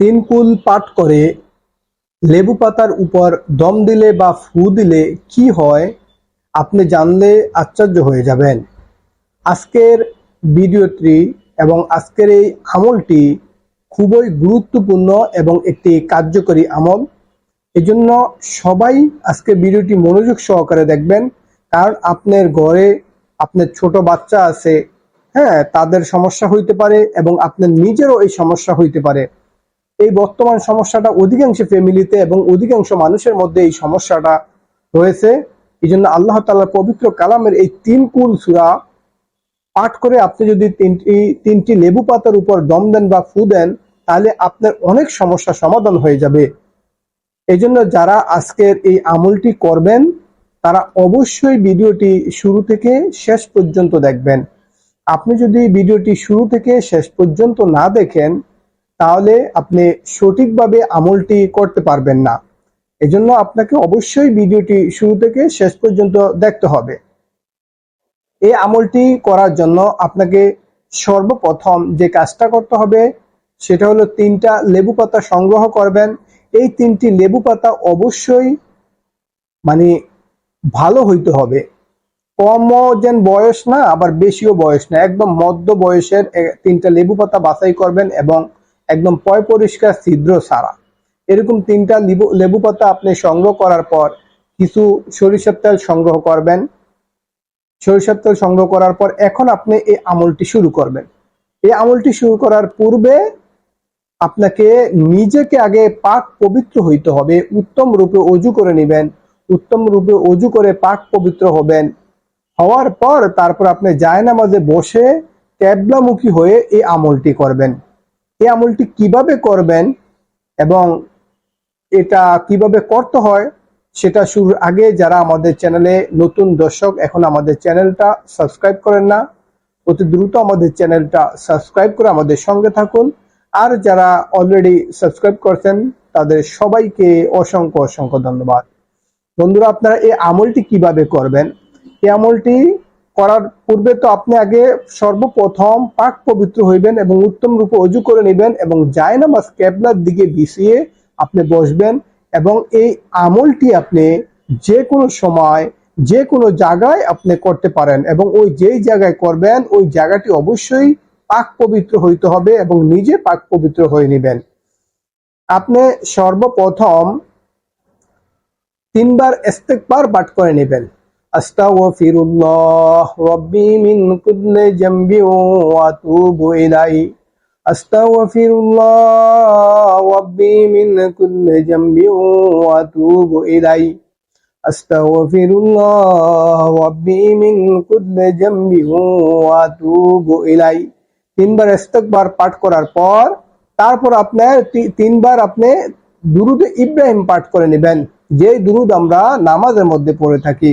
তিন কুল পাঠ করে, লেবু পাতার উপর দম দিলে বা ফু দিলে কি হয়, আপনি জানলে আশ্চর্য হয়ে যাবেন। আজকের ভিডিওটি এবং আজকের এই আমলটি খুবই গুরুত্বপূর্ণ এবং একটি কার্যকরী আমল। এজন্য সবাই আজকে ভিডিওটি মনোযোগ সহকারে দেখবেন, কারণ আপনার ঘরে আপনার ছোট বাচ্চা আছে হ্যাঁ তাদের সমস্যা হইতে পারে এবং আপনার নিজেরও এই সমস্যা হইতে পারে। এই বর্তমান সমস্যাটা অধিকাংশ ফ্যামিলিতে এবং অধিকাংশ মানুষের মধ্যে এই সমস্যাটা রয়েছে এই জন্য আল্লাহ তাল্লাহ পবিত্র কালামের এই তিন কুল সুরা পাঠ করে আপনি যদি তিনটি তিনটি লেবু পাতার উপর দম দেন বা ফু দেন, তাহলে আপনার অনেক সমস্যা সমাধান হয়ে যাবে। এই জন্য যারা আজকের এই আমলটি করবেন, তারা অবশ্যই ভিডিওটি শুরু থেকে শেষ পর্যন্ত দেখবেন। আপনি যদি ভিডিওটি শুরু থেকে শেষ পর্যন্ত না দেখেন তাহলে আপনি সঠিকভাবে আমলটি করতে পারবেন না। এজন্য আপনাকে অবশ্যই ভিডিওটি শুরু থেকে শেষ পর্যন্ত দেখতে হবে। এই আমলটি করার জন্য আপনাকে সর্বপ্রথম যে কাজটা করতে হবে, সেটা হলো তিনটা লেবু পাতা সংগ্রহ করবেন। এই তিনটি লেবু পাতা অবশ্যই মানে ভালো হইতে হবে। কমও যেন বয়স না, আবার বেশিও বয়স না, একদম মধ্য বয়সের তিনটা লেবু পাতা বাছাই করবেন এবং একদম পয় পরিষ্কার ছিদ্র ছাড়া। এরকম তিনটা লেবু পাতা আপনি সংগ্রহ করার পর কিছু সরিষার তেল সংগ্রহ করবেন। সরিষার তেল সংগ্রহ করার পর এখন আপনি এই আমলটি শুরু করবেন। এই আমলটি শুরু করার পূর্বে আপনাকে নিজেকে আগে পাক পবিত্র হইতে হবে, উত্তম রূপে অজু করে নেবেন। উত্তম রূপে অজু করে পাক পবিত্র হবেন। হওয়ার পর তারপর আপনি জায়নামাজে বসে ক্যাবলামুখী হয়ে এই আমলটি করবেন। এই আমলটি কীভাবে করবেন এবং এটা কীভাবে করতে হয়, সেটা শুরুর আগে যারা আমাদের চ্যানেলে নতুন দর্শক, এখন আমাদের চ্যানেলটা সাবস্ক্রাইব করেন না, অতি দ্রুত আমাদের চ্যানেলটা সাবস্ক্রাইব করে আমাদের সঙ্গে থাকুন। আর যারা অলরেডি সাবস্ক্রাইব করছেন, তাদের সবাইকে অসংখ্য অসংখ্য ধন্যবাদ। বন্ধুরা, আপনারা এই আমলটি কীভাবে করবেন? এই আমলটি করার পূর্বে তো আপনি আগে সর্বপ্রথম পাক পবিত্র হইবেন এবং উত্তম রূপে অজু করে নেবেন এবং জায়নামাজ কেবলার দিকে বিছিয়ে আপনি বসবেন এবং এই আমলটি আপনি যে কোনো সময়, যে কোনো জায়গায় আপনি করতে পারেন এবং ওই যেই জায়গায় করবেন, ওই জায়গাটি অবশ্যই পাক পবিত্র হইতে হবে এবং নিজে পাক পবিত্র হয়ে নেবেন। আপনি সর্বপ্রথম তিনবার ইস্তেকবার পাঠ করে নেবেন। আস্তাগফিরুল্লাহ, রাব্বি মিন কুল্লি জামবি ওয়া আতুবু ইলাইহি। আস্তাগফিরুল্লাহ, রাব্বি মিন কুল্লি জামবি ওয়া আতুবু ইলাইহি। আস্তাগফিরুল্লাহ, রাব্বি মিন কুল্লি জামবি ওয়া আতুবু ইলাইহি। তিনবার ইস্তেকবার পাঠ করার পর, তারপর আপনার তিনবার আপনি দুরুদ ইব্রাহিম পাঠ করে নেবেন। যে দুরুদ আমরা নামাজের মধ্যে পড়ে থাকি।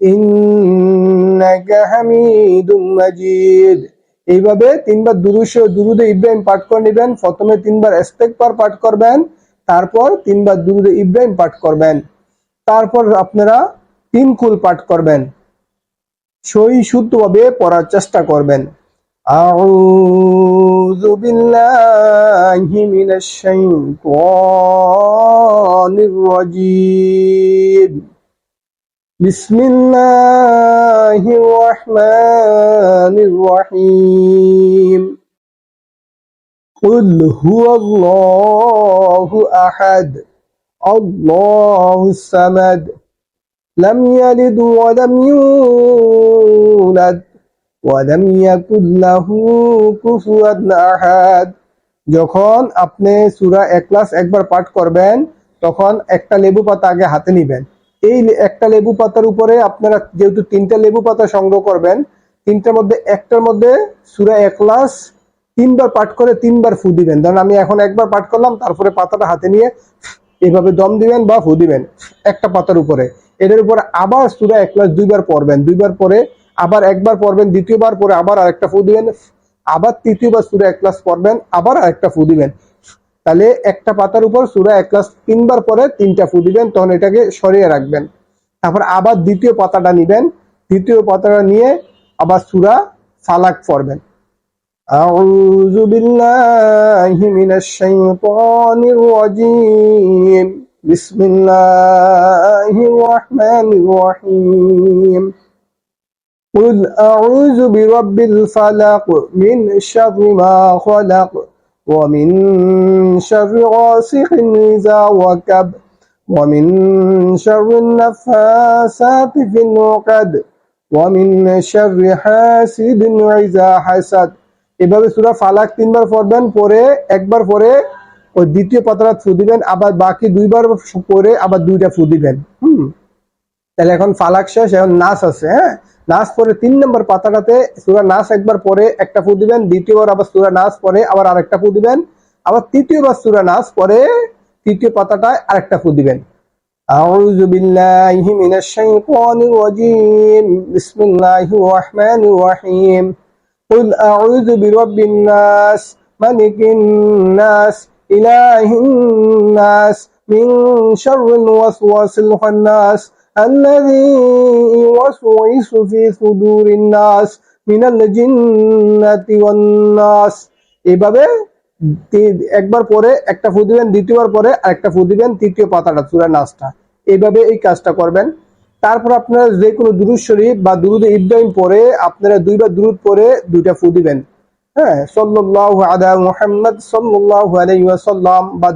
إنك حميد مجيد এইভাবে তিনবার দুরুশ দুরুদে ইব্রাহিম পাঠ করে নেবেন প্রথমে তিনবার ইস্তেগফার পাঠ করবেন তারপর তিনবার দুরুদে ইব্রাহিম পাঠ করবেন তারপর আপনারা তিন কুল পাঠ করবেন সই শুদ্ধভাবে পড়ার চেষ্টা করবেন أعوذ بالله من الشيطان الرجيم بسم الله الرحمن الرحيم قل هو الله أحد الله الصمد لم يلد ولم يولد ولم يكن له كفوا أحد যখন আপনি সূরা এখলাস একবার পাঠ করবেন তখন একটা লেবু পাতা আগে হাতে নেবেন এই একটা লেবু পাতার উপরে আপনারা যেহেতু তিনটা লেবু পাতা সংগ্রহ করবেন, তিনটার মধ্যে একটার মধ্যে সূরা এখলাস তিনবার পাঠ করে তিনবার ফু দিবেন। ধরেন আমি এখন একবার পাঠ করলাম, তারপরে পাতাটা হাতে নিয়ে এভাবে দম দিবেন বা ফু দিবেন একটা পাতার উপরে। এটার উপরে আবার সুরা এক ক্লাস দুইবার পড়বেন। দুইবার পরে আবার একবার পড়বেন, দ্বিতীয়বার পরে আবার আরেকটা ফু দিবেন, আবার তৃতীয়বার সুরা এক ক্লাস পড়বেন, আবার আরেকটা ফু দিবেন। তাহলে একটা পাতার উপর সুরা এক ক্লাস তিনবার পরে তিনটা ফু দিবেন তখন এটাকে সরিয়ে রাখবেন তারপর আবার দ্বিতীয় পাতাটা নিবেন দ্বিতীয় পাতাটা নিয়ে আবার সুরা ফালাক পড়বেন أعوذ بالله من الشيطان الرجيم بسم الله الرحمن الرحيم قل أعوذ برب الفلق من شر ما خلق ومن شر غاسق إذا وكب ومن شر النفاسات في العقد ومن شر حاسد إذا حسد এভাবে সুরা ফালাক তিনবার পড়বেন পরে একবার পরে ওই দ্বিতীয় পাতাটা ফু দিবেন আবার বাকি দুইবার পরে আবার দুইটা ফু দিবেন হুম তাহলে এখন ফালাক শেষ এখন নাচ আছে হ্যাঁ নাচ পরে তিন নম্বর পাতাটাতে সুরা নাচ একবার পরে একটা ফু দিবেন দ্বিতীয়বার আবার সুরা নাচ পরে আবার আরেকটা ফু দিবেন আবার তৃতীয়বার সুরা নাচ পরে তৃতীয় পাতাটায় আরেকটা ফু দিবেন أعوذ بالله من الشيطان الرجيم بسم الله الرحمن الرحيم قل أعوذ برب الناس ملك الناس إله الناس من شر الوسواس الخناس الذي يوسوس في صدور الناس من الجنة والناس এভাবে তি- একবার পরে একটা ফু দিবেন দ্বিতীয়বার পরে আরেকটা ফু দিবেন তৃতীয় পাতাটা চূড়া নাচটা এইভাবে এই কাজটা করবেন তারপর আপনারা যে কোনো দুরুদ শরীফ বা দুরুদ ইব্রাহিম পরে আপনারা দুইবার দুরুদ পরে দুইটা ফু দিবেন হ্যাঁ সাল্লাল্লাহু আলা মুহাম্মদ বা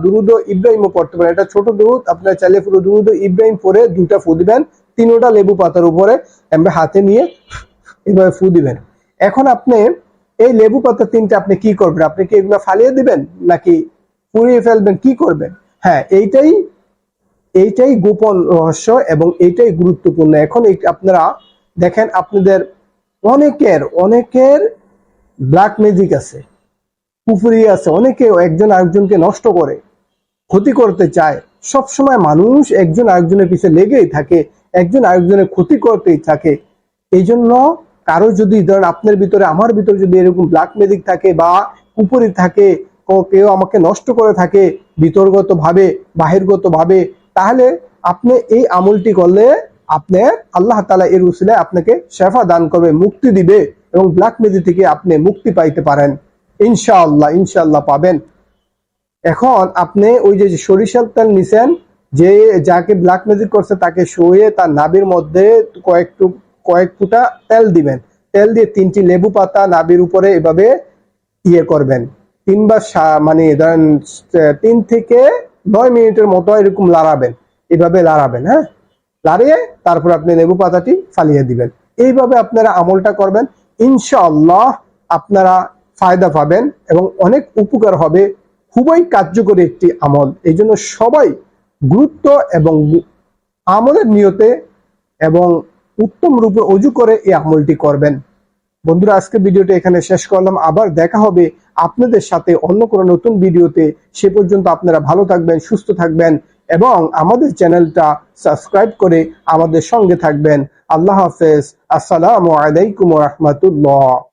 ইব্রাহিমও পারেন। এটা ছোট আপনারা ইব্রাহিম পরে তিনোটা লেবু পাতার উপরে হাতে নিয়ে এভাবে ফু দিবেন। এখন আপনি এই লেবু পাতা তিনটা আপনি কি করবেন? আপনি কি এগুলো ফালিয়ে দিবেন নাকি পুড়িয়ে ফেলবেন? কি করবেন? হ্যাঁ এইটাই এইটাই গোপন রহস্য এবং এইটাই গুরুত্বপূর্ণ। এখন আপনারা দেখেন, আপনাদের অনেকের অনেকের ব্ল্যাক ম্যাজিক আছে পুফুরি আছে, অনেকে একজন আরেকজনকে নষ্ট করে, ক্ষতি করতে চায়। সব সময় মানুষ একজন আরেকজনের পিছনে লেগেই থাকে, একজন আরেকজনের ক্ষতি করতেই থাকে। এই জন্য কারও যদি, ধরেন আপনার ভিতরে, আমার ভিতরে যদি এরকম ব্ল্যাক ম্যাজিক থাকে বা কুপুরি থাকে কেউ আমাকে নষ্ট করে থাকে বিতর্গত ভাবে বাহিরগত ভাবে তাহলে আপনি এই আমলটি করলে আপনি আল্লাহ তালা এর উসিলায় আপনাকে শেফা দান করবে, মুক্তি দিবে। এবং ব্ল্যাক ম্যাজিক থেকে আপনি মুক্তি পাইতে পারেন। ইনশাআল্লাহ ইনশাআল্লাহ পাবেন। এখন আপনি ওই যে সরিষার তেল নিছেন, যে যাকে ব্ল্যাক ম্যাজিক করছে তাকে শুয়ে তার নাবির মধ্যে কয়েকটু কয়েক ফুটা তেল দিবেন। তেল দিয়ে তিনটি লেবু পাতা নাবির উপরে এভাবে ইয়ে করবেন। তিনবার মানে ধরেন, তিন থেকে নয় মিনিটের মতো এরকম লাড়াবেন। এভাবে লাড়াবেন হ্যাঁ? লাড়িয়ে তারপর আপনি লেবু পাতাটি ফালিয়ে দিবেন। এইভাবে আপনারা আমলটা করবেন। ইনশাআল্লাহ আপনারা ফায়দা পাবেন এবং অনেক উপকার হবে। খুবই কার্যকরী একটি আমল। এই জন্য সবাই গুরুত্ব এবং আমলের নিয়তে এবং উত্তম রূপে অজু করে এই আমলটি করবেন। বন্ধুরা, আজকে ভিডিওটা এখানে শেষ করলাম। আবার দেখা হবে আপনাদের সাথে অন্য কোনো নতুন ভিডিওতে। সে পর্যন্ত আপনারা ভালো থাকবেন, সুস্থ থাকবেন। এবং আমাদের চ্যানেলটা সাবস্ক্রাইব করে আমাদের সঙ্গে থাকবেন। আল্লাহ হাফেজ। আসসালামু আলাইকুম রহমতুল্লাহ।